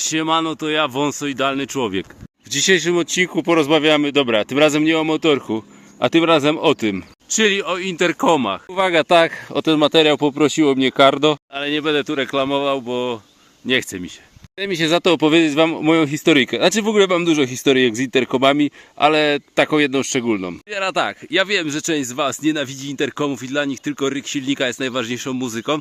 Siemano, to ja, wąso idealny człowiek. W dzisiejszym odcinku porozmawiamy, dobra, tym razem nie o motorku, a tym razem o tym, czyli o interkomach. Uwaga, tak, o ten materiał poprosiło mnie Cardo, ale nie będę tu reklamował, bo nie chce mi się. Chce mi się za to opowiedzieć wam moją historyjkę. Znaczy w ogóle mam dużo historyjek z interkomami, ale taką jedną szczególną. Teraz tak, ja wiem, że część z was nienawidzi interkomów i dla nich tylko ryk silnika jest najważniejszą muzyką.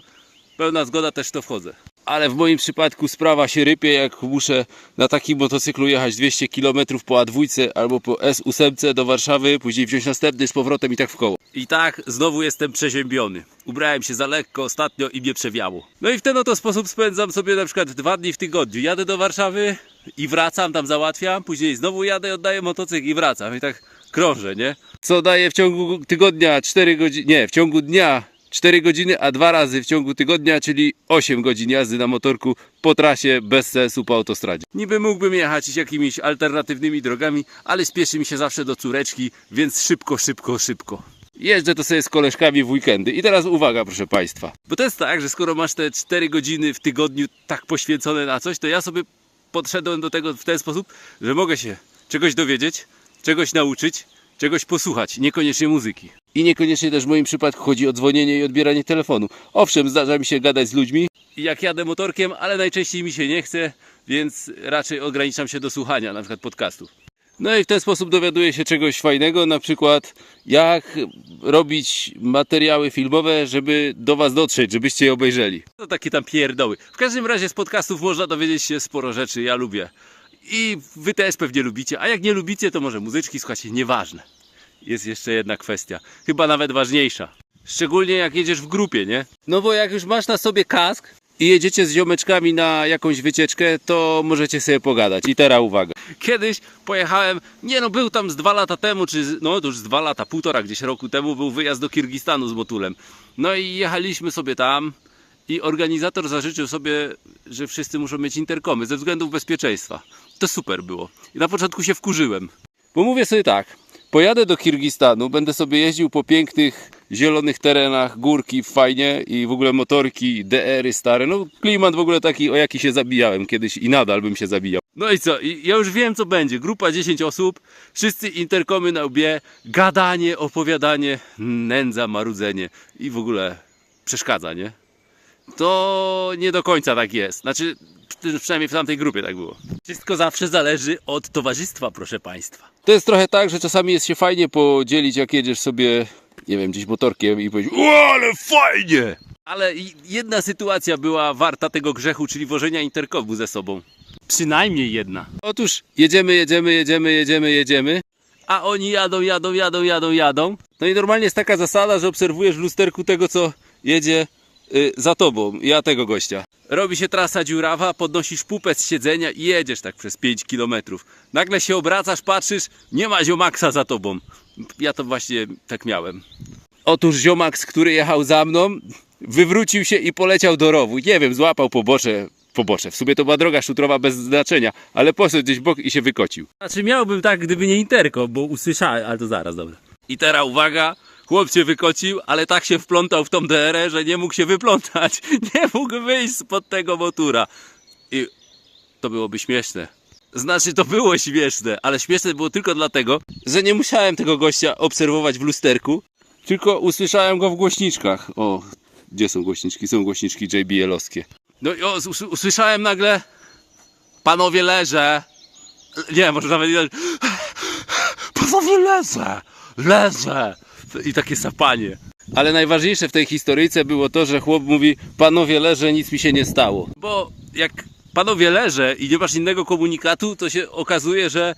Pełna zgoda, też to wchodzę. Ale w moim przypadku sprawa się rypie, jak muszę na takim motocyklu jechać 200 km po A2 albo po S8 do Warszawy, później wziąć następny z powrotem i tak w koło. I tak znowu jestem przeziębiony. Ubrałem się za lekko ostatnio i mnie przewiało. No i w ten oto sposób spędzam sobie na przykład dwa dni w tygodniu. Jadę do Warszawy i wracam, tam załatwiam, później znowu jadę, oddaję motocykl i wracam. I tak krążę, nie? Co daje w ciągu tygodnia 4 godziny, nie, w ciągu dnia 4 godziny, a dwa razy w ciągu tygodnia, czyli 8 godzin jazdy na motorku po trasie bez sensu po autostradzie. Niby mógłbym jechać jakimiś alternatywnymi drogami, ale spieszy mi się zawsze do córeczki, więc szybko, szybko, szybko. Jeżdżę to sobie z koleżkami w weekendy. I teraz uwaga, proszę Państwa. Bo to jest tak, że skoro masz te 4 godziny w tygodniu tak poświęcone na coś, to ja sobie podszedłem do tego w ten sposób, że mogę się czegoś dowiedzieć, czegoś nauczyć, czegoś posłuchać, niekoniecznie muzyki. I niekoniecznie też w moim przypadku chodzi o dzwonienie i odbieranie telefonu. Owszem, zdarza mi się gadać z ludźmi, jak jadę motorkiem, ale najczęściej mi się nie chce, więc raczej ograniczam się do słuchania, na przykład podcastów. No i w ten sposób dowiaduję się czegoś fajnego, na przykład jak robić materiały filmowe, żeby do Was dotrzeć, żebyście je obejrzeli. To takie tam pierdoły. W każdym razie z podcastów można dowiedzieć się sporo rzeczy, ja lubię. I Wy też pewnie lubicie, a jak nie lubicie, to może muzyczki, słuchajcie, nieważne. Jest jeszcze jedna kwestia, chyba nawet ważniejsza. Szczególnie jak jedziesz w grupie, nie? No bo jak już masz na sobie kask i jedziecie z ziomeczkami na jakąś wycieczkę, to możecie sobie pogadać. I teraz uwaga. Kiedyś pojechałem, nie no był tam z dwa lata temu, czy no to już z dwa lata, półtora gdzieś roku temu był wyjazd do Kirgistanu z Motulem. No i jechaliśmy sobie tam i organizator zażyczył sobie, że wszyscy muszą mieć interkomy ze względów bezpieczeństwa. To super było. I na początku się wkurzyłem. Bo mówię sobie tak, pojadę do Kirgistanu, będę sobie jeździł po pięknych, zielonych terenach, górki fajnie i w ogóle motorki, DR-y stare, no klimat w ogóle taki, o jaki się zabijałem kiedyś i nadal bym się zabijał. No i co, I ja już wiem co będzie, grupa 10 osób, wszyscy interkomy na łbie, gadanie, opowiadanie, nędza, marudzenie i w ogóle przeszkadza, nie? To nie do końca tak jest. Znaczy, przy- przynajmniej w tamtej grupie tak było. Wszystko zawsze zależy od towarzystwa, proszę Państwa. To jest trochę tak, że czasami jest się fajnie podzielić, jak jedziesz sobie, nie wiem, gdzieś motorkiem i powiedzieć, o, ale fajnie! Ale jedna sytuacja była warta tego grzechu, czyli wożenia interkomu ze sobą. Przynajmniej jedna. Otóż jedziemy, jedziemy, jedziemy, jedziemy, jedziemy. A oni jadą, jadą, jadą, jadą, jadą. No i normalnie jest taka zasada, że obserwujesz w lusterku tego, co jedzie y, za tobą. Ja tego gościa. Robi się trasa dziurawa, podnosisz pupę z siedzenia i jedziesz tak przez 5 km. Nagle się obracasz, patrzysz, nie ma ziomaksa za tobą. Ja to właśnie tak miałem. Otóż ziomaks, który jechał za mną, wywrócił się i poleciał do rowu. Nie wiem, złapał pobocze. Pobocze. W sumie to była droga szutrowa bez znaczenia, ale poszedł gdzieś w bok i się wykocił. Znaczy miałbym tak, gdyby nie interko, bo usłyszałem, ale to zaraz, dobra. I teraz uwaga, chłop się wykocił, ale tak się wplątał w tą DR, że nie mógł się wyplątać. Nie mógł wyjść spod tego motura. I to byłoby śmieszne. Znaczy, to było śmieszne, ale śmieszne było tylko dlatego, że nie musiałem tego gościa obserwować w lusterku, tylko usłyszałem go w głośniczkach. O, gdzie są głośniczki? Są głośniczki JBL-owskie. No i o, us- usłyszałem nagle, panowie leżę. Nie, może nawet nie. Panowie leżę, leżę. I takie sapanie. Ale najważniejsze w tej historyjce było to, że chłop mówi, panowie leżę, nic mi się nie stało. Bo jak panowie leżę i nie masz innego komunikatu, to się okazuje, że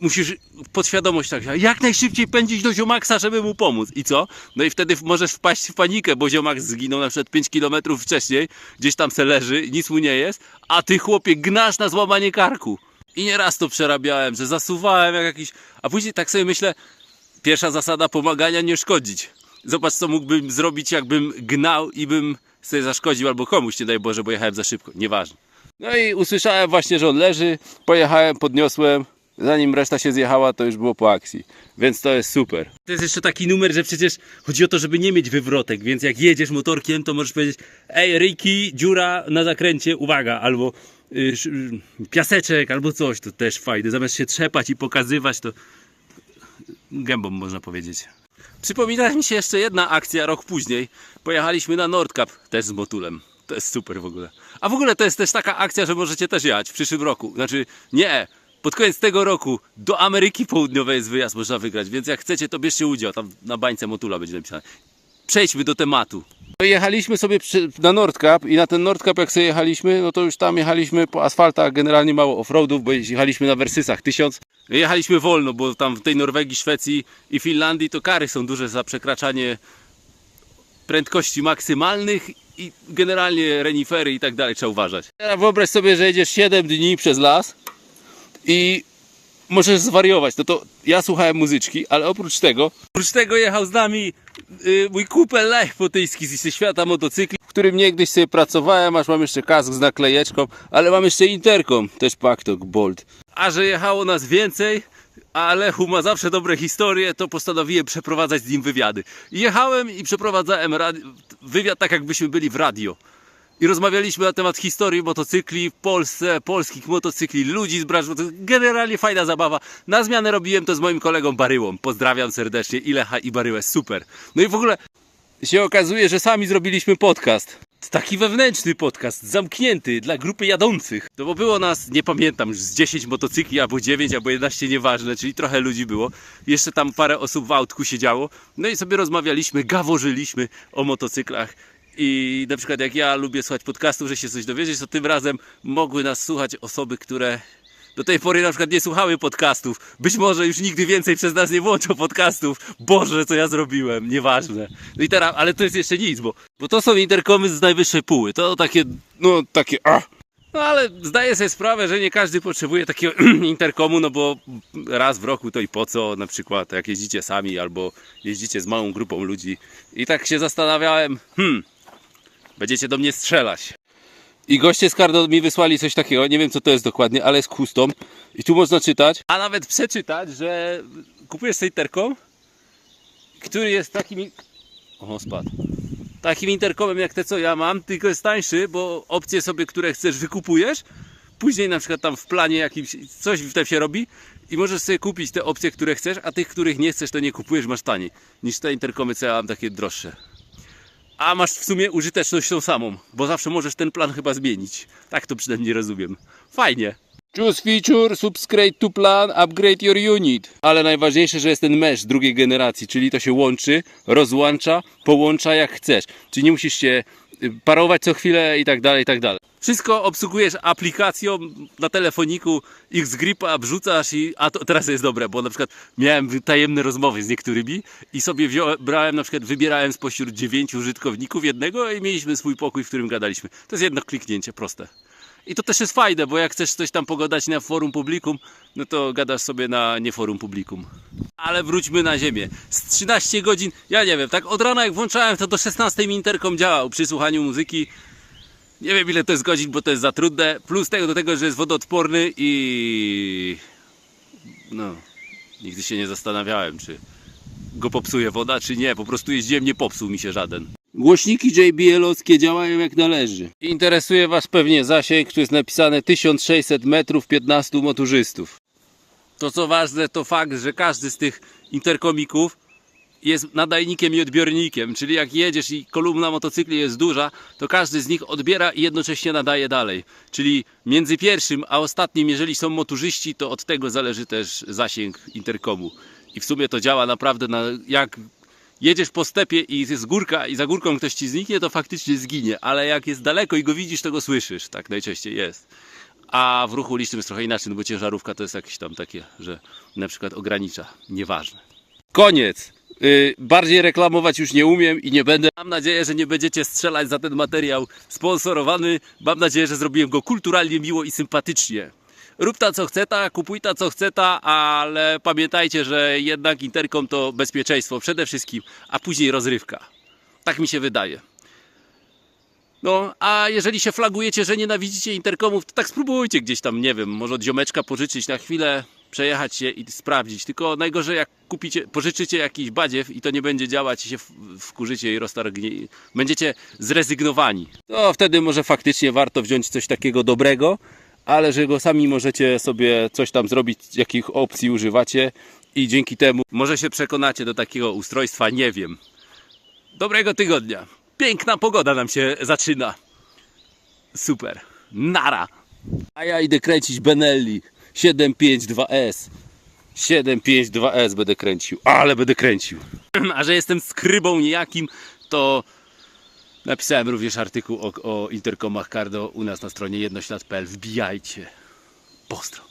musisz podświadomość tak, jak najszybciej pędzić do ziomaksa, żeby mu pomóc. I co? No i wtedy możesz wpaść w panikę, bo ziomak zginął na przykład 5 km wcześniej, gdzieś tam se leży, nic mu nie jest, a ty chłopie gnasz na złamanie karku. I nieraz to przerabiałem, że zasuwałem jak jakiś... A później tak sobie myślę, pierwsza zasada pomagania nie szkodzić. Zobacz co mógłbym zrobić jakbym gnał i bym sobie zaszkodził albo komuś, nie daj Boże, bo jechałem za szybko. Nieważne. No i usłyszałem właśnie, że on leży, pojechałem, podniosłem. Zanim reszta się zjechała, to już było po akcji. Więc to jest super. To jest jeszcze taki numer, że przecież chodzi o to, żeby nie mieć wywrotek, więc jak jedziesz motorkiem, to możesz powiedzieć Ej, Ryki, dziura na zakręcie, uwaga, albo y, sz- piaseczek albo coś, to też fajne. Zamiast się trzepać i pokazywać, to gębą można powiedzieć. Przypomina mi się jeszcze jedna akcja rok później. Pojechaliśmy na Nordkap też z Motulem. To jest super w ogóle. A w ogóle to jest też taka akcja, że możecie też jechać w przyszłym roku. Znaczy, nie, pod koniec tego roku do Ameryki Południowej jest wyjazd, można wygrać. Więc jak chcecie, to bierzcie udział. Tam na bańce Motula będzie napisane. Przejdźmy do tematu. Jechaliśmy sobie na Nordkap i na ten Nordkap jak sobie jechaliśmy, no to już tam jechaliśmy po asfaltach, generalnie mało offroadów, bo jechaliśmy na Wersysach 1000. Jechaliśmy wolno, bo tam w tej Norwegii, Szwecji i Finlandii to kary są duże za przekraczanie prędkości maksymalnych i generalnie renifery i tak dalej trzeba uważać. Teraz wyobraź sobie, że jedziesz 7 dni przez las i możesz zwariować. No to ja słuchałem muzyczki, ale oprócz tego, oprócz tego jechał z nami mój kupel lejpotyjski ze świata motocykli, w którym niegdyś sobie pracowałem, aż mam jeszcze kask z naklejeczką, ale mam jeszcze interkom, też Paktok Bolt. A że jechało nas więcej, a Lechu ma zawsze dobre historie, to postanowiłem przeprowadzać z nim wywiady. Jechałem i przeprowadzałem wywiad tak, jakbyśmy byli w radio. I rozmawialiśmy na temat historii motocykli w Polsce, polskich motocykli, ludzi z branży. Generalnie fajna zabawa. Na zmianę robiłem to z moim kolegą Baryłą. Pozdrawiam serdecznie i Lecha i Baryłę, super. No i w ogóle się okazuje, że sami zrobiliśmy podcast. Taki wewnętrzny podcast, zamknięty dla grupy jadących. No bo było nas, nie pamiętam, już z 10 motocykli, albo 9, albo 11, nieważne, czyli trochę ludzi było. Jeszcze tam parę osób w autku siedziało. No i sobie rozmawialiśmy, gaworzyliśmy o motocyklach. I na przykład jak ja lubię słuchać podcastów, że się coś dowiedzieć, to tym razem mogły nas słuchać osoby, które do tej pory na przykład nie słuchały podcastów. Być może już nigdy więcej przez nas nie włączą podcastów. Boże, co ja zrobiłem, nieważne. No i teraz, ale to jest jeszcze nic, bo, bo to są interkomy z najwyższej póły. To takie, no takie, ah. No ale zdaję sobie sprawę, że nie każdy potrzebuje takiego interkomu, no bo raz w roku to i po co, na przykład jak jeździcie sami albo jeździcie z małą grupą ludzi. I tak się zastanawiałem, hmm, będziecie do mnie strzelać. I goście z Cardo mi wysłali coś takiego, nie wiem co to jest dokładnie, ale jest custom. I tu można czytać, a nawet przeczytać, że kupujesz sobie interkom, który jest takim... O, spadł. Takim interkomem jak te co ja mam, tylko jest tańszy, bo opcje sobie, które chcesz wykupujesz, później na przykład tam w planie jakimś coś w tym się robi i możesz sobie kupić te opcje, które chcesz, a tych, których nie chcesz, to nie kupujesz, masz taniej niż te interkomy, co ja mam takie droższe. A masz w sumie użyteczność tą samą, bo zawsze możesz ten plan chyba zmienić. Tak to przynajmniej rozumiem. Fajnie. Choose feature, subscribe to plan, upgrade your unit. Ale najważniejsze, że jest ten mesh drugiej generacji, czyli to się łączy, rozłącza, połącza jak chcesz. Czyli nie musisz się y, parować co chwilę i tak dalej, i tak dalej. Wszystko obsługujesz aplikacją na telefoniku, X-Gripa wrzucasz i... A to teraz jest dobre, bo na przykład miałem tajemne rozmowy z niektórymi i sobie wziąłem, brałem na przykład, wybierałem spośród dziewięciu użytkowników jednego i mieliśmy swój pokój, w którym gadaliśmy. To jest jedno kliknięcie, proste. I to też jest fajne, bo jak chcesz coś tam pogadać na forum publikum, no to gadasz sobie na nie forum publikum. Ale wróćmy na ziemię. Z 13 godzin, ja nie wiem, tak od rana jak włączałem, to do 16 mi interkom działał przy słuchaniu muzyki. Nie wiem ile to jest godzin, bo to jest za trudne. Plus tego do tego, że jest wodoodporny i... No, nigdy się nie zastanawiałem, czy go popsuje woda, czy nie. Po prostu jeździłem, nie popsuł mi się żaden. Głośniki JBL-owskie działają jak należy. Interesuje Was pewnie zasięg, tu jest napisane 1600 metrów 15 motorzystów. To co ważne, to fakt, że każdy z tych interkomików jest nadajnikiem i odbiornikiem, czyli jak jedziesz i kolumna motocykli jest duża, to każdy z nich odbiera i jednocześnie nadaje dalej. Czyli między pierwszym a ostatnim, jeżeli są motorzyści, to od tego zależy też zasięg interkomu. I w sumie to działa naprawdę na, jak jedziesz po stepie i jest górka i za górką ktoś ci zniknie, to faktycznie zginie, ale jak jest daleko i go widzisz, to go słyszysz. Tak najczęściej jest. A w ruchu ulicznym jest trochę inaczej, no bo ciężarówka to jest jakieś tam takie, że na przykład ogranicza. Nieważne. Koniec. Yy, bardziej reklamować już nie umiem i nie będę. Mam nadzieję, że nie będziecie strzelać za ten materiał sponsorowany. Mam nadzieję, że zrobiłem go kulturalnie, miło i sympatycznie. Rób ta co chce ta, kupuj ta co chce ta, ale pamiętajcie, że jednak interkom to bezpieczeństwo przede wszystkim, a później rozrywka. Tak mi się wydaje. No, a jeżeli się flagujecie, że nienawidzicie interkomów, to tak spróbujcie gdzieś tam, nie wiem, może od ziomeczka pożyczyć na chwilę, przejechać się i sprawdzić. Tylko najgorzej jak kupicie, pożyczycie jakiś badziew i to nie będzie działać i się wkurzycie i roztargnie, będziecie zrezygnowani. To wtedy może faktycznie warto wziąć coś takiego dobrego, ale że go sami możecie sobie coś tam zrobić, jakich opcji używacie i dzięki temu może się przekonacie do takiego ustrojstwa, nie wiem. Dobrego tygodnia. Piękna pogoda nam się zaczyna. Super. Nara. A ja idę kręcić Benelli 752S. 752S będę kręcił, ale będę kręcił. A że jestem skrybą niejakim, to napisałem również artykuł o, o interkomach Cardo u nas na stronie jednoślad.pl. Wbijajcie. Pozdro.